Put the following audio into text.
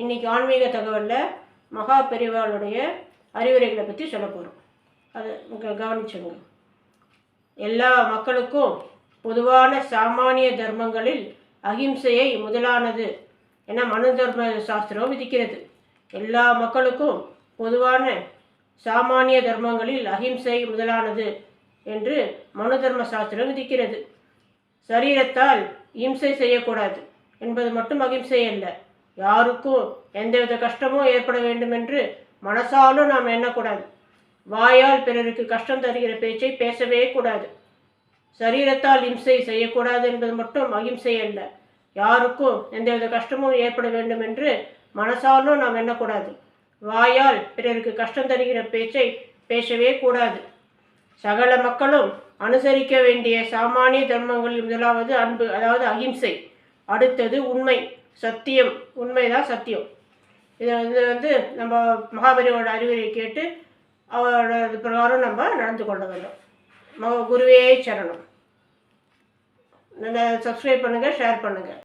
இன்றைக்கி ஆன்மீக தகவலில் மகா பெரிவாளுடைய அறிவுரைகளை பற்றி சொல்ல போகிறோம் அதை கவனிச்சுங்க எல்லா மக்களுக்கும் பொதுவான சாமானிய தர்மங்களில் அகிம்சையை முதலானது என மனு தர்ம சாஸ்திரம் விதிக்கிறது. எல்லா மக்களுக்கும் பொதுவான சாமானிய தர்மங்களில் அகிம்சை முதலானது என்று மனு தர்ம சாஸ்திரம் விதிக்கிறது. சரீரத்தால் இம்சை செய்யக்கூடாது என்பது மட்டும் அகிம்சை அல்ல. யாருக்கும் எந்தவித கஷ்டமும் ஏற்பட வேண்டும் என்று மனசாலும் நாம் எண்ணக்கூடாது. வாயால் பிறருக்கு கஷ்டம் தருகிற பேச்சை பேசவே கூடாது. சரீரத்தால் இம்சை செய்யக்கூடாது என்பது மட்டும் அகிம்சை அல்ல. யாருக்கும் எந்தவித கஷ்டமும் ஏற்பட வேண்டும் என்று மனசாலும் நாம் எண்ணக்கூடாது. வாயால் பிறருக்கு கஷ்டம் தருகிற பேச்சை பேசவே கூடாது. சகல மக்களும் அனுசரிக்க வேண்டிய சாமானிய தர்மங்களில் முதலாவது அன்பு அதாவது அகிம்சை. அடுத்தது உண்மை. சத்தியம். உண்மைதான் சத்தியம். இதை வந்து வந்து நம்ம மகாபலியோட அறிவுரை கேட்டு அவரோட இது பிரகாரம் நம்ம நடந்து கொள்ள வேண்டும். மக குருவே சரணம். நல்லா சப்ஸ்கிரைப் பண்ணுங்கள் ஷேர் பண்ணுங்கள்